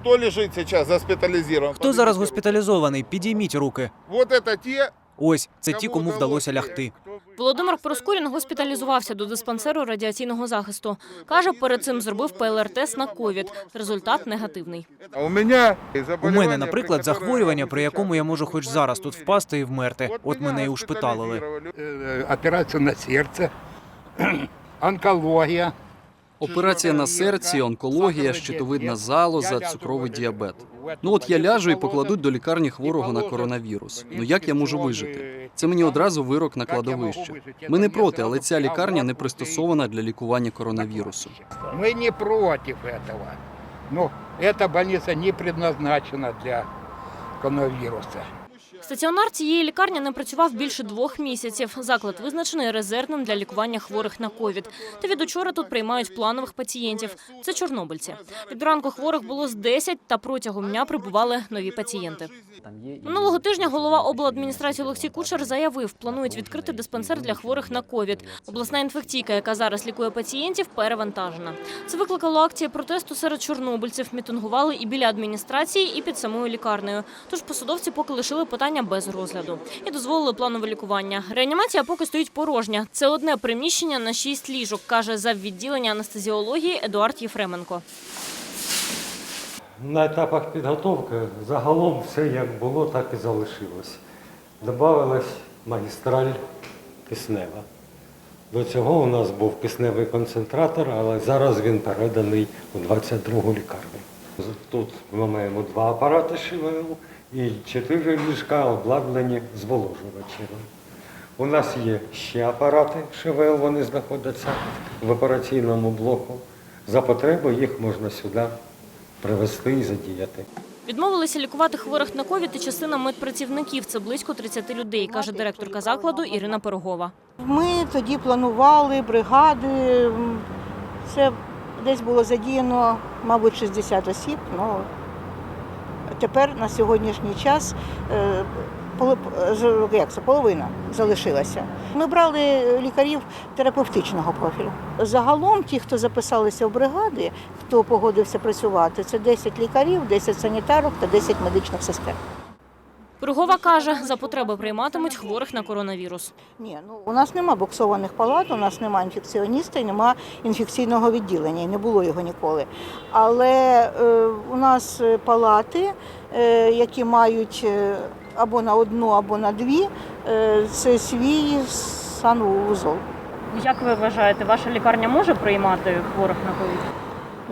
Кто лежит сейчас госпитализирован? Хто зараз госпіталізований? Підійміть руки. Вот это те, Ось це ті, кому вдалося лягти. Володимир Проскурін госпіталізувався до диспансеру радіаційного захисту. Каже, перед цим зробив ПЛР-тест на ковід. Результат негативний. А у меня У мене, наприклад, захворювання, при якому я можу хоч зараз тут впасти і вмерти. От мене і ушпиталили. Е, операцію на серце, онкологія. Операція на серці, онкологія, щитовидна залоза, цукровий діабет. Ну от я ляжу і покладуть до лікарні хворого на коронавірус. Ну як я можу вижити? Це мені одразу вирок на кладовище. Ми не проти, але ця лікарня не пристосована для лікування коронавірусу. Мы не против этого. Но эта больница не предназначена для коронавируса. Стаціонар цієї лікарні не працював більше двох місяців. Заклад визначений резервним для лікування хворих на ковід. Та від учора тут приймають планових пацієнтів. Це чорнобильці. Від ранку хворих було з 10, та протягом дня прибували нові пацієнти. Минулого тижня голова обладміністрації Олексій Кучер заявив, планують відкрити диспансер для хворих на ковід. Обласна інфекційка, яка зараз лікує пацієнтів, перевантажена. Це викликало акції протесту серед чорнобильців. Мітингували і біля адміністрації, і під самою лікарнею. Тож посадовці поки лишили питання без розгляду і дозволили планове лікування. Реанімація поки стоїть порожня. Це одне приміщення на шість ліжок, каже заввідділення анестезіології Едуард Єфременко. На етапах підготовки загалом все як було, так і залишилось. Добавилась магістраль киснева. До цього у нас був кисневий концентратор, але зараз він переданий у 22-гу лікарню. Тут ми маємо два апарати ШВЛ і чотири ліжка обладнані зволожувачами. У нас є ще апарати ШВЛ, вони знаходяться в операційному блоку. За потреби їх можна сюди привезти і задіяти. Відмовилися лікувати хворих на ковід і частина медпрацівників. Це близько 30 людей, каже директорка закладу Ірина Пирогова. Ми тоді планували бригади. Це десь було задіяно, мабуть, 60 осіб. Ну, тепер на сьогоднішній час е, як це, половина залишилася. Ми брали лікарів терапевтичного профілю. Загалом ті, хто записалися в бригади, хто погодився працювати, це 10 лікарів, 10 санітарок та 10 медичних сестер. Пирогова каже, за потреби прийматимуть хворих на коронавірус. Ні, ну у нас нема боксованих палат, у нас нема інфекціоніста нема інфекційного відділення, і не було його ніколи. Але е, у нас е, палати, е, які мають е, або на одну, або на дві, е, це свій санвузол. Як ви вважаєте, ваша лікарня може приймати хворих на ковід?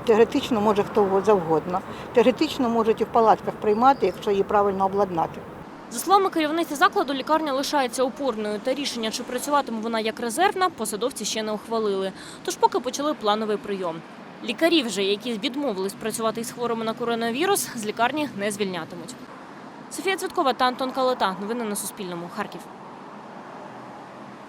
Теоретично може хто завгодно. Теоретично можуть і в палатках приймати, якщо її правильно обладнати. За словами керівниці закладу, лікарня лишається опорною, та рішення, чи працюватиме вона як резервна, посадовці ще не ухвалили. Тож поки почали плановий прийом. Лікарів же, які відмовились працювати із хворими на коронавірус, з лікарні не звільнятимуть. Софія Цвіткова та Антон Калета. Новини на Суспільному. Харків.